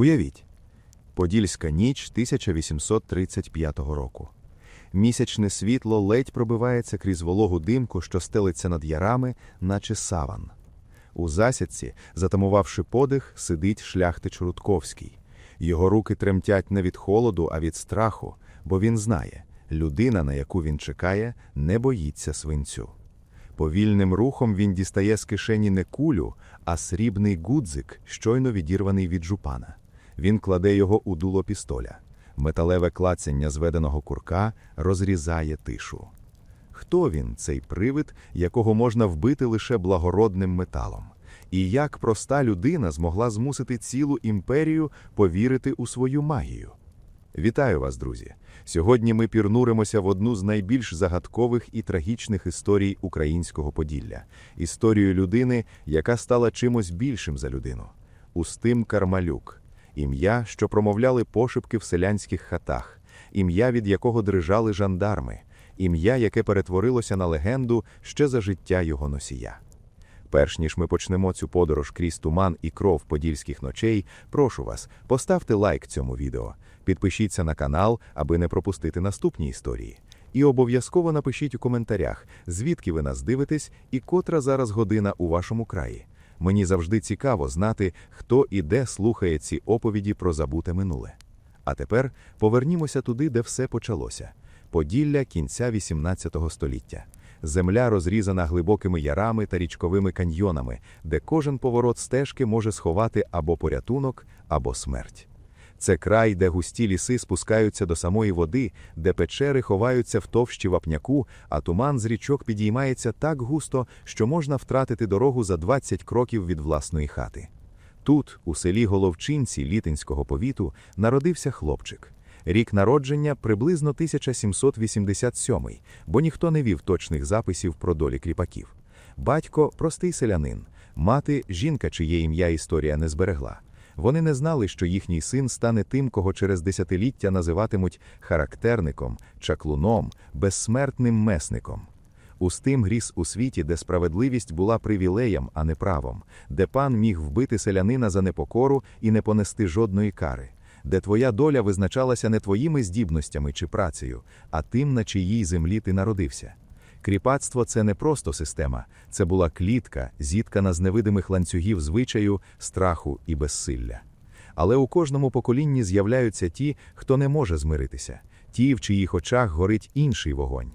Уявіть, Подільська ніч 1835 року. Місячне світло ледь пробивається крізь вологу димку, що стелиться над ярами, наче саван. У засідці, затамувавши подих, сидить шляхтич Рудковський. Його руки тремтять не від холоду, а від страху, бо він знає, людина, на яку він чекає, не боїться свинцю. Повільним рухом він дістає з кишені не кулю, а срібний гудзик, щойно відірваний від жупана. Він кладе його у дуло пістоля. Металеве клацання зведеного курка розрізає тишу. Хто він, цей привид, якого можна вбити лише благородним металом? І як проста людина змогла змусити цілу імперію повірити у свою магію? Вітаю вас, друзі! Сьогодні ми пірнуримося в одну з найбільш загадкових і трагічних історій українського Поділля історію людини, яка стала чимось більшим за людину. Устим Кармалюк, ім'я, що промовляли пошепки в селянських хатах, ім'я, від якого дрижали жандарми, ім'я, яке перетворилося на легенду ще за життя його носія. Перш ніж ми почнемо цю подорож крізь туман і кров подільських ночей, прошу вас, поставте лайк цьому відео, підпишіться на канал, аби не пропустити наступні історії. І обов'язково напишіть у коментарях, звідки ви нас дивитесь і котра зараз година у вашому краї. Мені завжди цікаво знати, хто і де слухає ці оповіді про забуте минуле. А тепер повернімося туди, де все почалося Поділля кінця XVIII століття. Земля розрізана глибокими ярами та річковими каньйонами, де кожен поворот стежки може сховати або порятунок, або смерть. Це край, де густі ліси спускаються до самої води, де печери ховаються в товщі вапняку, а туман з річок підіймається так густо, що можна втратити дорогу за 20 кроків від власної хати. Тут, у селі Головчинці Літинського повіту, народився хлопчик. Рік народження приблизно 1787, бо ніхто не вів точних записів про долі кріпаків. Батько простий селянин, мати жінка, чиє ім'я історія не зберегла. Вони не знали, що їхній син стане тим, кого через десятиліття називатимуть характерником, чаклуном, безсмертним месником. Устим гріс у світі, де справедливість була привілеєм, а не правом, де пан міг вбити селянина за непокору і не понести жодної кари, де твоя доля визначалася не твоїми здібностями чи працею, а тим, на чиїй землі ти народився. Кріпацтво це не просто система, це була клітка, зіткана з невидимих ланцюгів звичаю, страху і безсилля. Але у кожному поколінні з'являються ті, хто не може змиритися, ті, в чиїх очах горить інший вогонь.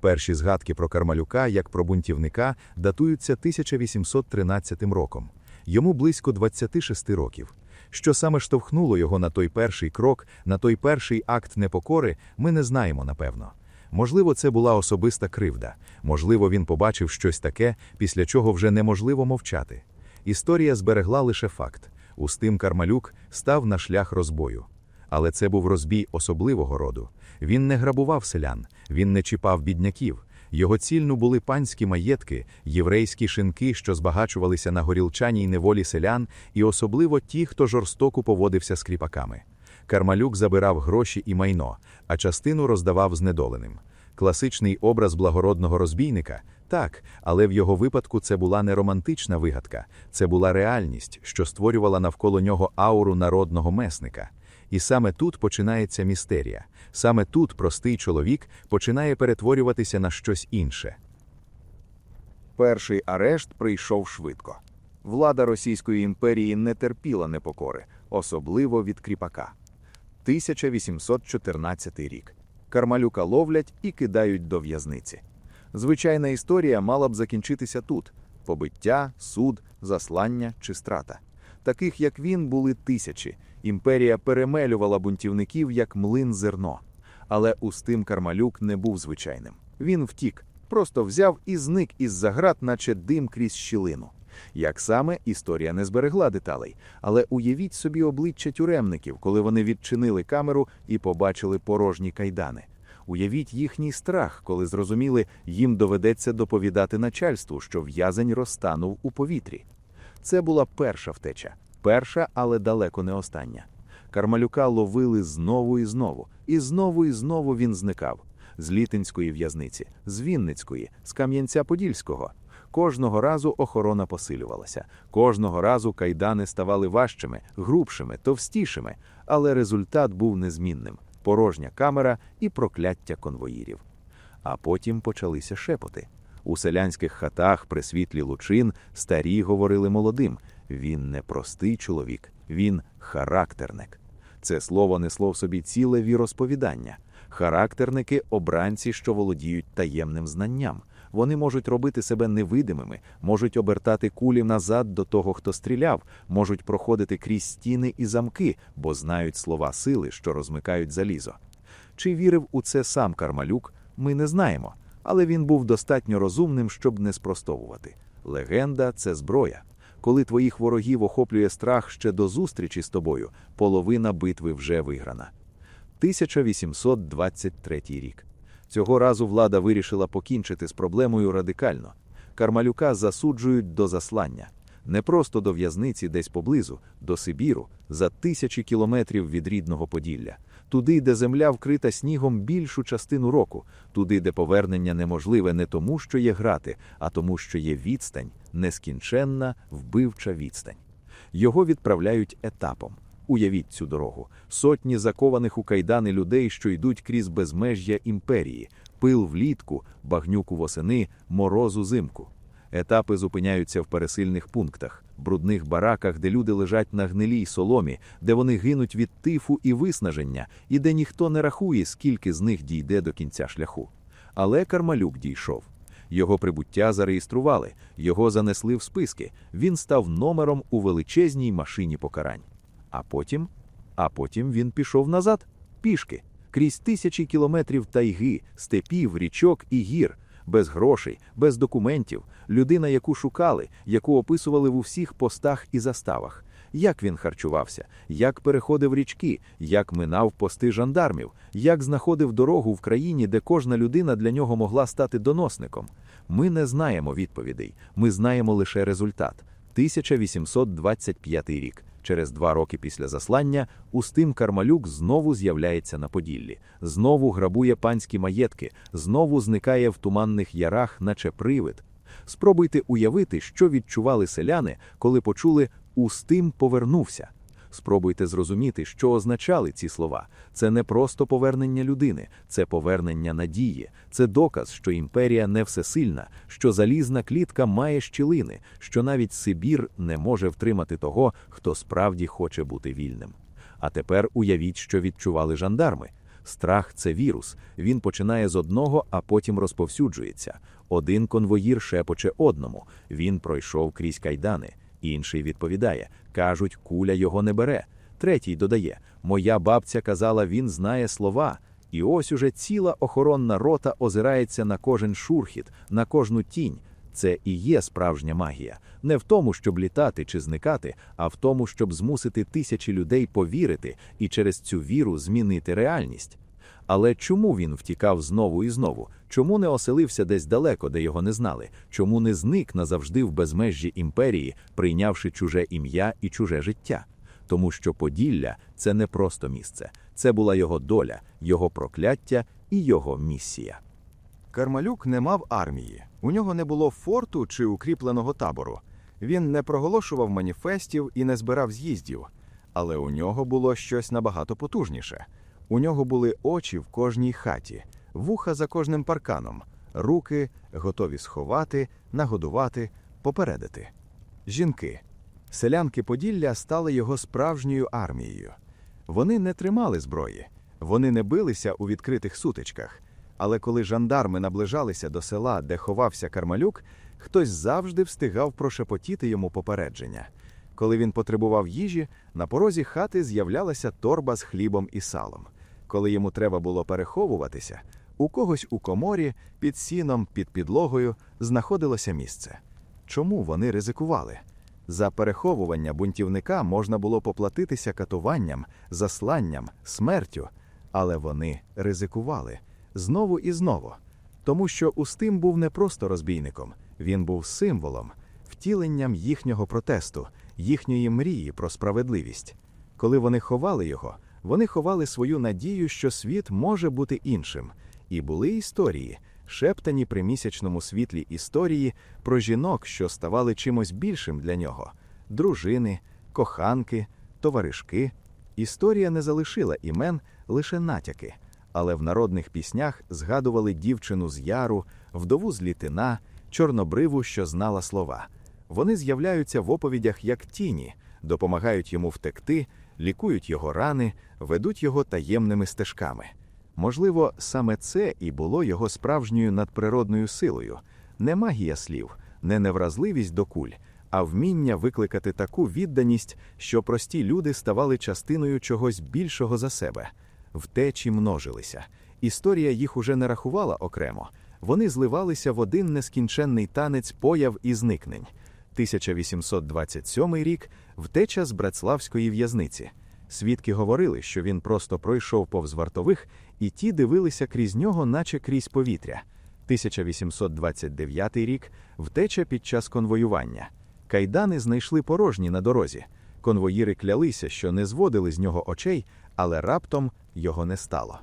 Перші згадки про Кармалюка, як про бунтівника, датуються 1813 роком. Йому близько 26 років. Що саме штовхнуло його на той перший крок, на той перший акт непокори, ми не знаємо напевно. Можливо, це була особиста кривда, можливо, він побачив щось таке, після чого вже неможливо мовчати. Історія зберегла лише факт: Устим Кармалюк став на шлях розбою. Але це був розбій особливого роду. Він не грабував селян, він не чіпав бідняків. Його цільну були панські маєтки, єврейські шинки, що збагачувалися на горілчаній неволі селян, і особливо ті, хто жорстоко поводився з кріпаками. Кармалюк забирав гроші і майно, а частину роздавав знедоленим. Класичний образ благородного розбійника так, але в його випадку це була не романтична вигадка, це була реальність, що створювала навколо нього ауру народного месника. І саме тут починається містерія. Саме тут простий чоловік починає перетворюватися на щось інше. Перший арешт прийшов швидко. Влада Російської імперії не терпіла непокори, особливо від кріпака. 1814 рік. Кармалюка ловлять і кидають до в'язниці. Звичайна історія мала б закінчитися тут: побиття, суд, заслання чи страта. Таких, як він, були тисячі. Імперія перемелювала бунтівників як млин зерно. Але Устим Кармалюк не був звичайним. Він втік, просто взяв і зник із заград, наче дим крізь щілину. Як саме історія не зберегла деталей, але уявіть собі обличчя тюремників, коли вони відчинили камеру і побачили порожні кайдани. Уявіть їхній страх, коли зрозуміли, їм доведеться доповідати начальству, що в'язень розтанув у повітрі. Це була перша втеча, перша, але далеко не остання. Кармалюка ловили знову і знову, і знову і знову він зникав з Літинської в'язниці, з Вінницької, з Кам'янця Подільського. Кожного разу охорона посилювалася, кожного разу кайдани ставали важчими, грубшими, товстішими, але результат був незмінним порожня камера і прокляття конвоїрів. А потім почалися шепоти. У селянських хатах при світлі лучин старі говорили молодим: він не простий чоловік, він характерник. Це слово несло в собі ціле віросповідання. Характерники обранці, що володіють таємним знанням. Вони можуть робити себе невидимими, можуть обертати кулі назад до того, хто стріляв, можуть проходити крізь стіни і замки, бо знають слова сили, що розмикають залізо. Чи вірив у це сам Кармалюк, ми не знаємо, але він був достатньо розумним, щоб не спростовувати. Легенда це зброя. Коли твоїх ворогів охоплює страх ще до зустрічі з тобою, половина битви вже виграна. 1823 рік. Цього разу влада вирішила покінчити з проблемою радикально. Кармалюка засуджують до заслання. Не просто до в'язниці десь поблизу, до Сибіру, за тисячі кілометрів від рідного Поділля. Туди, де земля вкрита снігом більшу частину року, туди, де повернення неможливе не тому, що є грати, а тому, що є відстань, нескінченна, вбивча відстань. Його відправляють етапом. Уявіть цю дорогу: сотні закованих у кайдани людей, що йдуть крізь безмежжя імперії, пил влітку, багнюку восени, морозу зимку. Етапи зупиняються в пересильних пунктах, брудних бараках, де люди лежать на гнилій соломі, де вони гинуть від тифу і виснаження, і де ніхто не рахує, скільки з них дійде до кінця шляху. Але Кармалюк дійшов. Його прибуття зареєстрували, його занесли в списки. Він став номером у величезній машині покарань. А потім, а потім він пішов назад, пішки, крізь тисячі кілометрів тайги, степів, річок і гір, без грошей, без документів, людина, яку шукали, яку описували в усіх постах і заставах. Як він харчувався, як переходив річки, як минав пости жандармів, як знаходив дорогу в країні, де кожна людина для нього могла стати доносником. Ми не знаємо відповідей, ми знаємо лише результат. 1825 рік. Через два роки після заслання Устим Кармалюк знову з'являється на Поділлі, знову грабує панські маєтки, знову зникає в туманних ярах, наче привид. Спробуйте уявити, що відчували селяни, коли почули Устим повернувся. Спробуйте зрозуміти, що означали ці слова. Це не просто повернення людини, це повернення надії, це доказ, що імперія не всесильна, що залізна клітка має щілини, що навіть Сибір не може втримати того, хто справді хоче бути вільним. А тепер уявіть, що відчували жандарми. Страх це вірус. Він починає з одного, а потім розповсюджується. Один конвоїр шепоче одному. Він пройшов крізь кайдани. Інший відповідає: кажуть, куля його не бере. Третій додає: Моя бабця казала, він знає слова. І ось уже ціла охоронна рота озирається на кожен шурхіт, на кожну тінь. Це і є справжня магія. Не в тому, щоб літати чи зникати, а в тому, щоб змусити тисячі людей повірити і через цю віру змінити реальність. Але чому він втікав знову і знову? Чому не оселився десь далеко, де його не знали? Чому не зник назавжди в безмежжі імперії, прийнявши чуже ім'я і чуже життя? Тому що Поділля це не просто місце, це була його доля, його прокляття і його місія. Кармалюк не мав армії, у нього не було форту чи укріпленого табору. Він не проголошував маніфестів і не збирав з'їздів, але у нього було щось набагато потужніше. У нього були очі в кожній хаті, вуха за кожним парканом, руки готові сховати, нагодувати, попередити. Жінки. Селянки Поділля стали його справжньою армією. Вони не тримали зброї, вони не билися у відкритих сутичках. Але коли жандарми наближалися до села, де ховався Кармалюк, хтось завжди встигав прошепотіти йому попередження. Коли він потребував їжі, на порозі хати з'являлася торба з хлібом і салом. Коли йому треба було переховуватися, у когось у коморі, під сіном, під підлогою знаходилося місце. Чому вони ризикували? За переховування бунтівника можна було поплатитися катуванням, засланням, смертю, але вони ризикували знову і знову. Тому що Устим був не просто розбійником, він був символом, втіленням їхнього протесту, їхньої мрії про справедливість. Коли вони ховали його, вони ховали свою надію, що світ може бути іншим. І були історії, шептані при місячному світлі історії про жінок, що ставали чимось більшим для нього дружини, коханки, товаришки. Історія не залишила імен лише натяки, але в народних піснях згадували дівчину з яру, вдову з літина, чорнобриву, що знала слова. Вони з'являються в оповідях як тіні, допомагають йому втекти, лікують його рани, ведуть його таємними стежками. Можливо, саме це і було його справжньою надприродною силою не магія слів, не невразливість до куль, а вміння викликати таку відданість, що прості люди ставали частиною чогось більшого за себе. Втечі множилися. Історія їх уже не рахувала окремо. Вони зливалися в один нескінченний танець появ і зникнень. 1827 рік втеча з Братславської в'язниці. Свідки говорили, що він просто пройшов повз вартових, і ті дивилися крізь нього, наче крізь повітря. 1829 рік втеча під час конвоювання. Кайдани знайшли порожні на дорозі. Конвоїри клялися, що не зводили з нього очей, але раптом його не стало.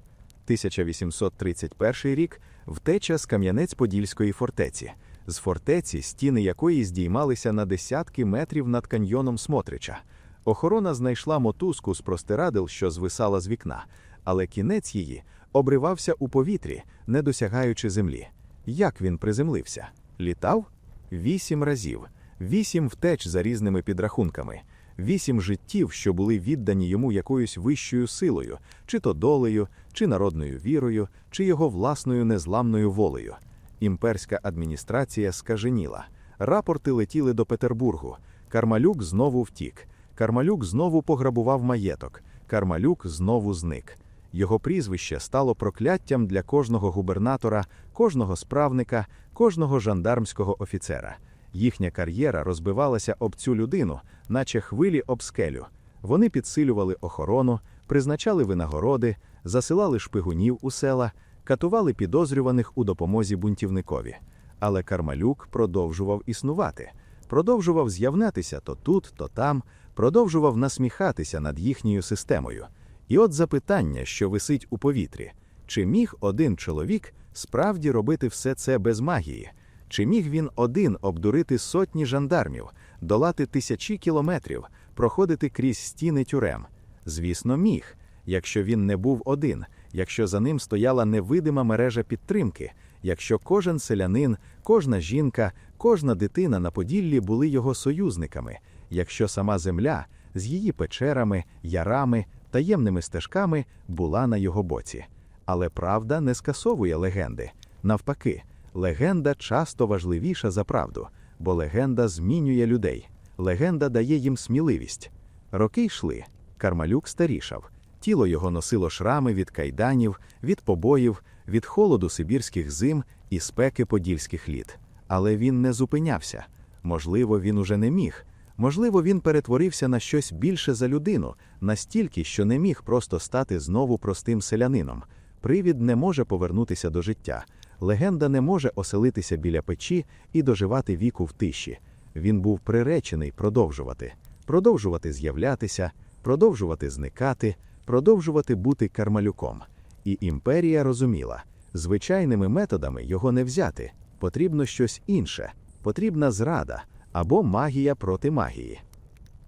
1831 рік втеча з Кам'янець-Подільської фортеці. З фортеці, стіни якої здіймалися на десятки метрів над каньйоном Смотрича. Охорона знайшла мотузку з простирадил, що звисала з вікна, але кінець її обривався у повітрі, не досягаючи землі. Як він приземлився? Літав? Вісім разів, вісім втеч за різними підрахунками, вісім життів, що були віддані йому якоюсь вищою силою, чи то долею, чи народною вірою, чи його власною незламною волею. Імперська адміністрація скаженіла. Рапорти летіли до Петербургу. Кармалюк знову втік. Кармалюк знову пограбував маєток. Кармалюк знову зник. Його прізвище стало прокляттям для кожного губернатора, кожного справника, кожного жандармського офіцера. Їхня кар'єра розбивалася об цю людину, наче хвилі об скелю. Вони підсилювали охорону, призначали винагороди, засилали шпигунів у села, катували підозрюваних у допомозі бунтівникові. Але Кармалюк продовжував існувати, продовжував з'явнятися то тут, то там, продовжував насміхатися над їхньою системою. І от запитання, що висить у повітрі: чи міг один чоловік справді робити все це без магії? Чи міг він один обдурити сотні жандармів, долати тисячі кілометрів, проходити крізь стіни тюрем? Звісно, міг, якщо він не був один, якщо за ним стояла невидима мережа підтримки, якщо кожен селянин, кожна жінка, кожна дитина на Поділлі були його союзниками, якщо сама земля з її печерами, ярами, таємними стежками була на його боці. Але правда не скасовує легенди. Навпаки, легенда часто важливіша за правду, бо легенда змінює людей. Легенда дає їм сміливість. Роки йшли. Кармалюк старішав. Тіло його носило шрами від кайданів, від побоїв, від холоду сибірських зим і спеки подільських літ. Але він не зупинявся. Можливо, він уже не міг. Можливо, він перетворився на щось більше за людину, настільки, що не міг просто стати знову простим селянином. Привід не може повернутися до життя. Легенда не може оселитися біля печі і доживати віку в тиші. Він був приречений продовжувати, продовжувати з'являтися, продовжувати зникати, продовжувати бути кармалюком. І імперія розуміла, звичайними методами його не взяти. Потрібно щось інше, потрібна зрада або магія проти магії.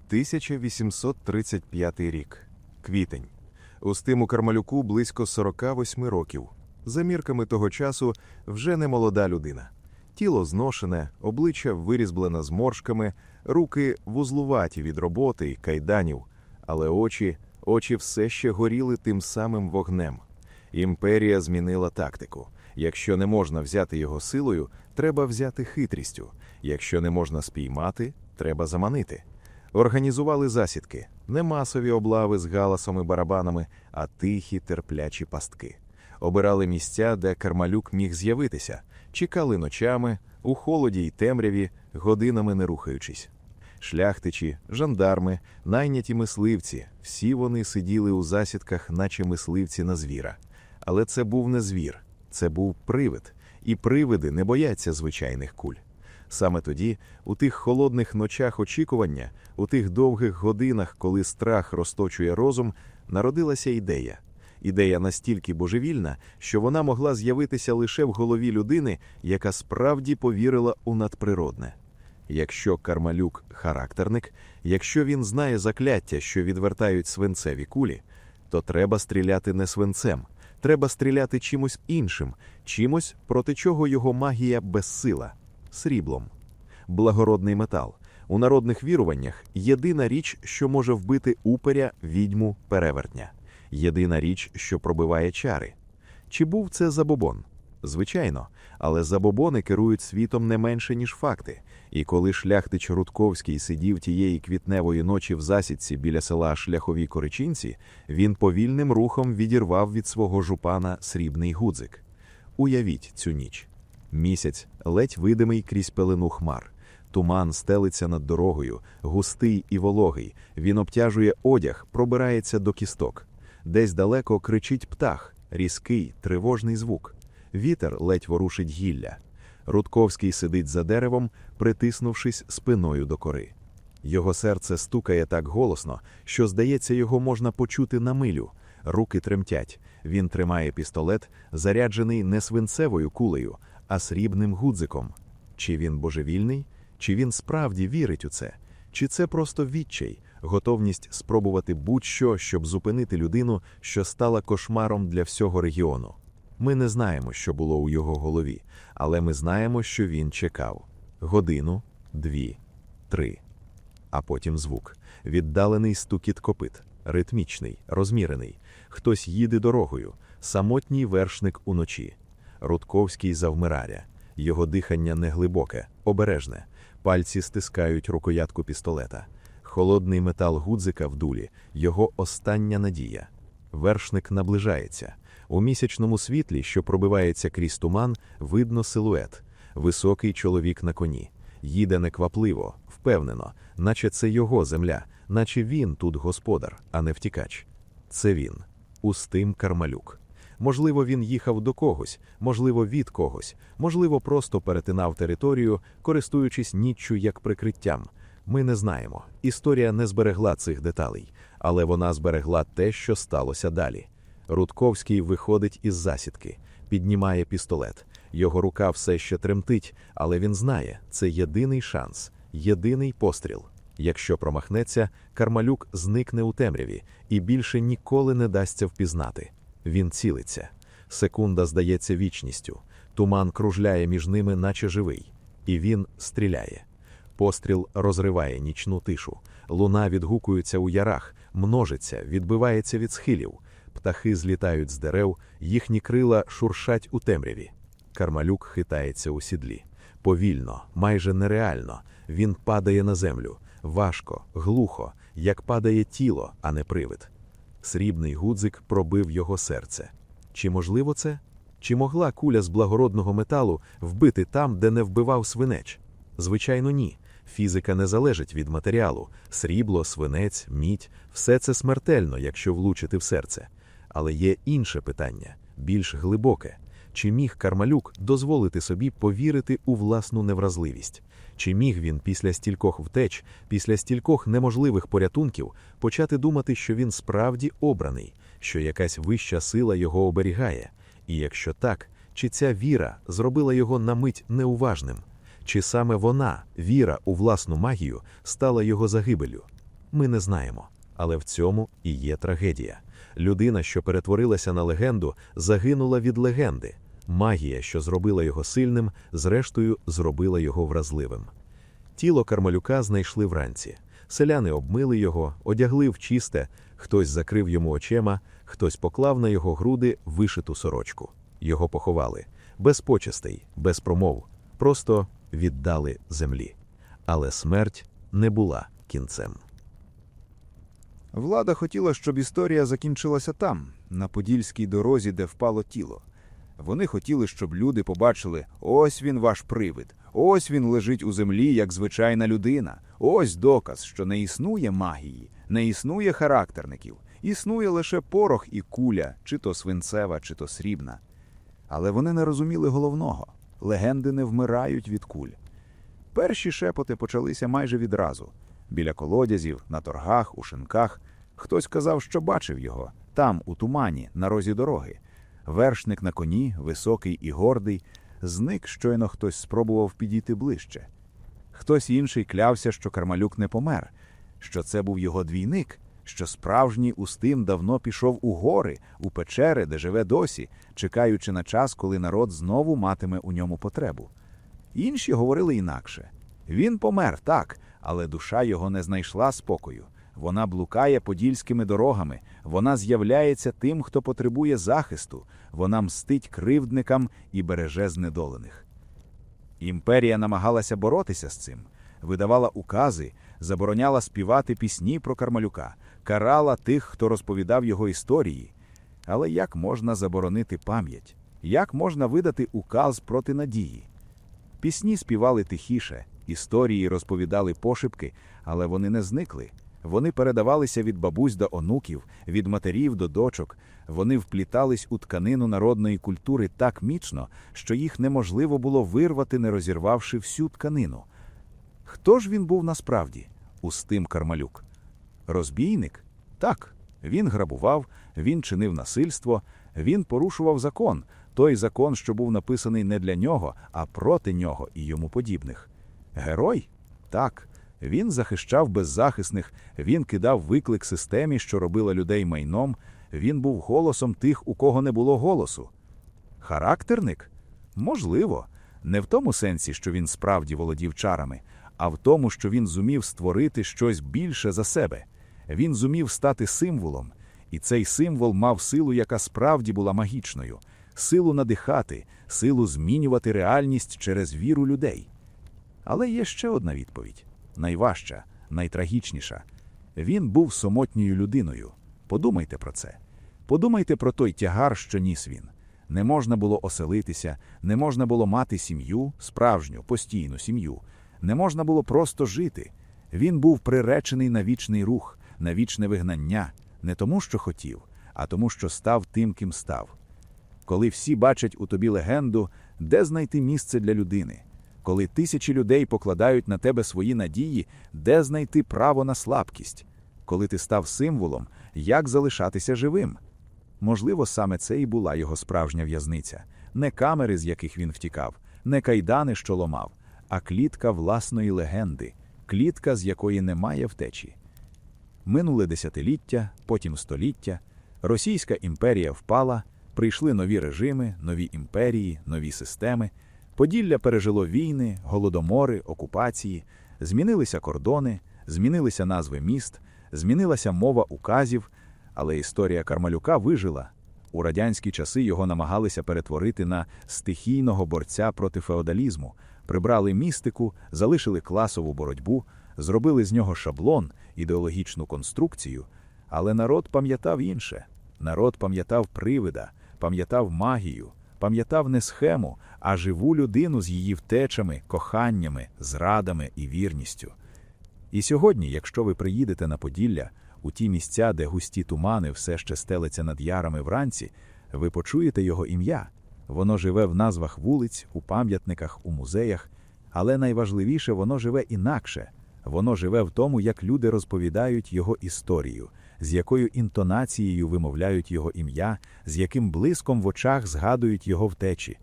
1835 рік. Квітень. Устиму Кармалюку близько 48 років. За мірками того часу вже не молода людина. Тіло зношене, обличчя вирізблено зморшками, руки вузлуваті від роботи й кайданів, але очі, очі все ще горіли тим самим вогнем. Імперія змінила тактику. Якщо не можна взяти його силою, треба взяти хитрістю. Якщо не можна спіймати, треба заманити. Організували засідки, не масові облави з галасом і барабанами, а тихі терплячі пастки. Обирали місця, де Кармалюк міг з'явитися, чекали ночами, у холоді й темряві, годинами не рухаючись. Шляхтичі, жандарми, найняті мисливці, всі вони сиділи у засідках, наче мисливці на звіра. Але це був не звір, це був привид, і привиди не бояться звичайних куль. Саме тоді, у тих холодних ночах очікування, у тих довгих годинах, коли страх розточує розум, народилася ідея. Ідея настільки божевільна, що вона могла з'явитися лише в голові людини, яка справді повірила у надприродне. Якщо Кармалюк характерник, якщо він знає закляття, що відвертають свинцеві кулі, то треба стріляти не свинцем, треба стріляти чимось іншим, чимось, проти чого його магія безсила сріблом. Благородний метал. У народних віруваннях єдина річ, що може вбити уперя, відьму, перевертня. Єдина річ, що пробиває чари. Чи був це забобон? Звичайно, але забобони керують світом не менше, ніж факти. І коли шляхтич Рудковський сидів тієї квітневої ночі в засідці біля села Шляхові Коричинці, він повільним рухом відірвав від свого жупана срібний гудзик. Уявіть цю ніч. Місяць ледь видимий крізь пелену хмар. Туман стелиться над дорогою, густий і вологий. Він обтяжує одяг, пробирається до кісток. Десь далеко кричить птах, різкий, тривожний звук. Вітер ледь ворушить гілля. Рудковський сидить за деревом, притиснувшись спиною до кори. Його серце стукає так голосно, що, здається, його можна почути на милю. Руки тремтять. Він тримає пістолет, заряджений не свинцевою кулею, а срібним гудзиком. Чи він божевільний? Чи він справді вірить у це? Чи це просто відчай, готовність спробувати будь-що, щоб зупинити людину, що стала кошмаром для всього регіону? Ми не знаємо, що було у його голові, але ми знаємо, що він чекав годину, дві, три. А потім звук віддалений стукіт копит, ритмічний, розмірений. Хтось їде дорогою, самотній вершник уночі. Рудковський завмираря. Його дихання неглибоке, обережне. Пальці стискають рукоятку пістолета. Холодний метал гудзика в дулі його остання надія. Вершник наближається. У місячному світлі, що пробивається крізь туман, видно силует. Високий чоловік на коні. Їде неквапливо, впевнено, наче це його земля, наче він тут господар, а не втікач. Це він, Устим Кармалюк. Можливо, він їхав до когось, можливо, від когось, можливо, просто перетинав територію, користуючись ніччю як прикриттям. Ми не знаємо. Історія не зберегла цих деталей, але вона зберегла те, що сталося далі. Рудковський виходить із засідки, піднімає пістолет. Його рука все ще тремтить, але він знає, це єдиний шанс, єдиний постріл. Якщо промахнеться, Кармалюк зникне у темряві і більше ніколи не дасться впізнати. Він цілиться. Секунда здається вічністю. Туман кружляє між ними, наче живий. І він стріляє. Постріл розриває нічну тишу. Луна відгукується у ярах, множиться, відбивається від схилів. Птахи злітають з дерев, їхні крила шуршать у темряві. Кармалюк хитається у сідлі. Повільно, майже нереально. Він падає на землю. Важко, глухо, як падає тіло, а не привид. Срібний гудзик пробив його серце. Чи можливо це? Чи могла куля з благородного металу вбити там, де не вбивав свинеч? Звичайно, ні. Фізика не залежить від матеріалу. Срібло, свинець, мідь все це смертельно, якщо влучити в серце. Але є інше питання, більш глибоке. Чи міг Кармалюк дозволити собі повірити у власну невразливість? Чи міг він після стількох втеч, після стількох неможливих порятунків почати думати, що він справді обраний, що якась вища сила його оберігає? І якщо так, чи ця віра зробила його на мить неуважним? Чи саме вона, віра у власну магію, стала його загибелю? Ми не знаємо, але в цьому і є трагедія. Людина, що перетворилася на легенду, загинула від легенди. Магія, що зробила його сильним, зрештою зробила його вразливим. Тіло Кармалюка знайшли вранці. Селяни обмили його, одягли в чисте, хтось закрив йому очема, хтось поклав на його груди вишиту сорочку. Його поховали без почестей, без промов, просто віддали землі. Але смерть не була кінцем. Влада хотіла, щоб історія закінчилася там, на подільській дорозі, де впало тіло. Вони хотіли, щоб люди побачили: ось він ваш привид, ось він лежить у землі як звичайна людина. Ось доказ, що не існує магії, не існує характерників, існує лише порох і куля, чи то свинцева, чи то срібна. Але вони не розуміли головного легенди не вмирають від куль. Перші шепоти почалися майже відразу. Біля колодязів, на торгах, у шинках. Хтось казав, що бачив його, там, у тумані, на розі дороги. Вершник на коні, високий і гордий, зник, щойно хтось спробував підійти ближче. Хтось інший клявся, що Кармалюк не помер, що це був його двійник, що справжній Устим давно пішов у гори, у печери, де живе досі, чекаючи на час, коли народ знову матиме у ньому потребу. Інші говорили інакше. Він помер, так, але душа його не знайшла спокою. Вона блукає подільськими дорогами, вона з'являється тим, хто потребує захисту, вона мстить кривдникам і береже знедолених. Імперія намагалася боротися з цим, видавала укази, забороняла співати пісні про Кармалюка, карала тих, хто розповідав його історії. Але як можна заборонити пам'ять? Як можна видати указ проти надії? Пісні співали тихіше, історії розповідали пошепки, але вони не зникли. Вони передавалися від бабусь до онуків, від матерів до дочок. Вони вплітались у тканину народної культури так міцно, що їх неможливо було вирвати, не розірвавши всю тканину. Хто ж він був насправді? Устим Кармалюк. Розбійник? Так. Він грабував, він чинив насильство, він порушував закон, той закон, що був написаний не для нього, а проти нього і йому подібних. Герой? Так. Він захищав беззахисних, він кидав виклик системі, що робила людей майном, він був голосом тих, у кого не було голосу. Характерник? Можливо, не в тому сенсі, що він справді володів чарами, а в тому, що він зумів створити щось більше за себе. Він зумів стати символом, і цей символ мав силу, яка справді була магічною, силу надихати, силу змінювати реальність через віру людей. Але є ще одна відповідь найважча, найтрагічніша. Він був самотньою людиною. Подумайте про це. Подумайте про той тягар, що ніс він. Не можна було оселитися, не можна було мати сім'ю, справжню, постійну сім'ю. Не можна було просто жити. Він був приречений на вічний рух, на вічне вигнання, не тому, що хотів, а тому, що став тим, ким став. Коли всі бачать у тобі легенду, де знайти місце для людини? Коли тисячі людей покладають на тебе свої надії, де знайти право на слабкість? Коли ти став символом, як залишатися живим? Можливо, саме це і була його справжня в'язниця, не камери, з яких він втікав, не кайдани, що ломав, а клітка власної легенди, клітка, з якої немає втечі. Минуле десятиліття, потім століття, Російська імперія впала, прийшли нові режими, нові імперії, нові системи. Поділля пережило війни, голодомори, окупації, змінилися кордони, змінилися назви міст, змінилася мова указів, але історія Кармалюка вижила. У радянські часи його намагалися перетворити на стихійного борця проти феодалізму, прибрали містику, залишили класову боротьбу, зробили з нього шаблон, ідеологічну конструкцію, але народ пам'ятав інше. Народ пам'ятав привида, пам'ятав магію, пам'ятав не схему, а живу людину з її втечами, коханнями, зрадами і вірністю. І сьогодні, якщо ви приїдете на Поділля, у ті місця, де густі тумани все ще стелиться над ярами вранці, ви почуєте його ім'я. Воно живе в назвах вулиць, у пам'ятниках, у музеях, але найважливіше, воно живе інакше. Воно живе в тому, як люди розповідають його історію, з якою інтонацією вимовляють його ім'я, з яким блиском в очах згадують його втечі.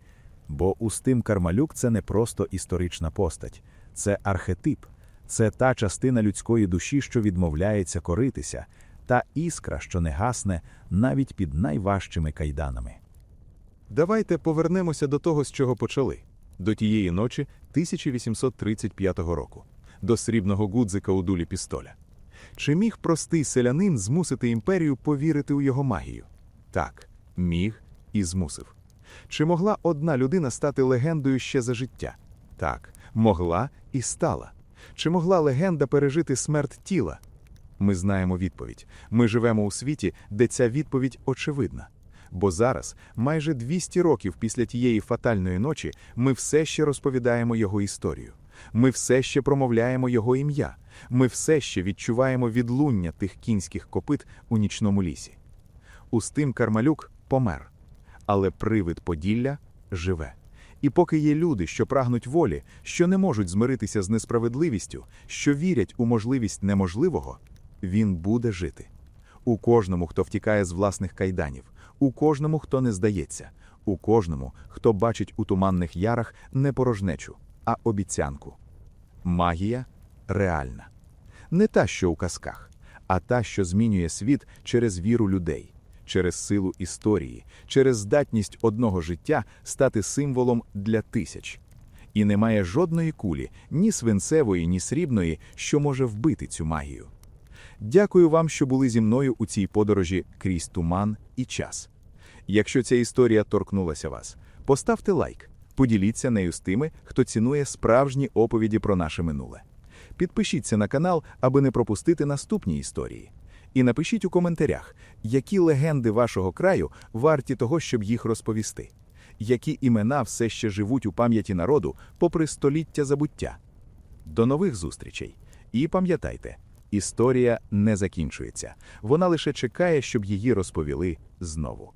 Бо Устим Кармалюк це не просто історична постать, це архетип, це та частина людської душі, що відмовляється коритися, та іскра, що не гасне навіть під найважчими кайданами. Давайте повернемося до того, з чого почали, до тієї ночі 1835 року, до срібного гудзика у дулі пістоля. Чи міг простий селянин змусити імперію повірити у його магію? Так, міг і змусив. Чи могла одна людина стати легендою ще за життя? Так, могла і стала. Чи могла легенда пережити смерть тіла? Ми знаємо відповідь. Ми живемо у світі, де ця відповідь очевидна. Бо зараз, майже 200 років після тієї фатальної ночі, ми все ще розповідаємо його історію. Ми все ще промовляємо його ім'я. Ми все ще відчуваємо відлуння тих кінських копит у нічному лісі. Устим Кармалюк помер, але привид Поділля живе. І поки є люди, що прагнуть волі, що не можуть змиритися з несправедливістю, що вірять у можливість неможливого, він буде жити. у кожному, хто втікає з власних кайданів, у кожному, хто не здається, у кожному, хто бачить у туманних ярах не порожнечу, а обіцянку. Магія реальна. Не та, що у казках, а та, що змінює світ через віру людей, через силу історії, через здатність одного життя стати символом для тисяч. І немає жодної кулі, ні свинцевої, ні срібної, що може вбити цю магію. Дякую вам, що були зі мною у цій подорожі крізь туман і час. Якщо ця історія торкнулася вас, поставте лайк, поділіться нею з тими, хто цінує справжні оповіді про наше минуле. Підпишіться на канал, аби не пропустити наступні історії. І напишіть у коментарях, які легенди вашого краю варті того, щоб їх розповісти, які імена все ще живуть у пам'яті народу попри століття забуття. До нових зустрічей! І пам'ятайте, історія не закінчується. Вона лише чекає, щоб її розповіли знову.